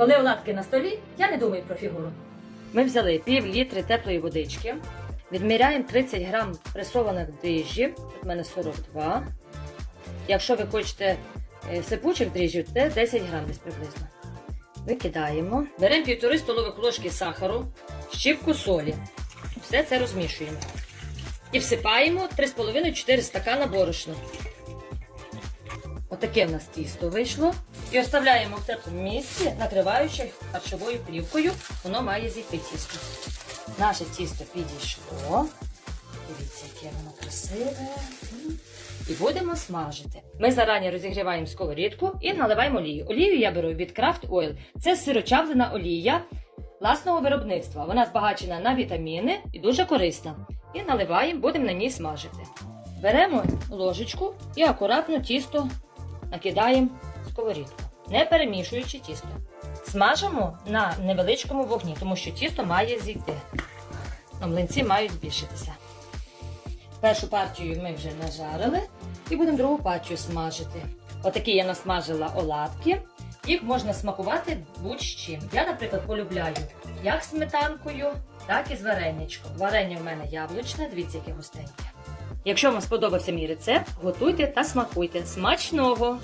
Коли оладки на столі, я не думаю про фігуру. Ми взяли пів літри теплої водички, відміряємо 30 грам пресованих дріжджів, в мене 42. Якщо ви хочете е, сипучих дріжджів, це 10 грам десь приблизно. Викидаємо. Беремо півтори столових ложки сахару, щіпку солі. Все це розмішуємо. І всипаємо 3,5-4 стакана борошна. Отаке в нас тісто вийшло. І оставляємо в теплому місці, накриваючи харчовою плівкою. Воно має зійти тісто. Наше тісто підійшло. Дивіться, яке воно красиве. І будемо смажити. Ми зарані розігріваємо сковорідку і наливаємо олію. Олію я беру від Craft Oil. Це сирочавлена олія власного виробництва. Вона збагачена на вітаміни і дуже корисна. І наливаємо, будемо на ній смажити. Беремо ложечку і акуратно тісто накидаємо сковорідку, не перемішуючи тісто. Смажимо на невеличкому вогні, тому що тісто має зійти. А млинці мають збільшитися. Першу партію ми вже нажарили і будемо другу партію смажити. Отакі я насмажила оладки. Їх можна смакувати будь-чим. Я, наприклад, полюбляю як сметанкою, так і з вареничком. Варення в мене яблучне, дивіться, яке густеньке. Якщо вам сподобався мій рецепт, готуйте та смакуйте. Смачного!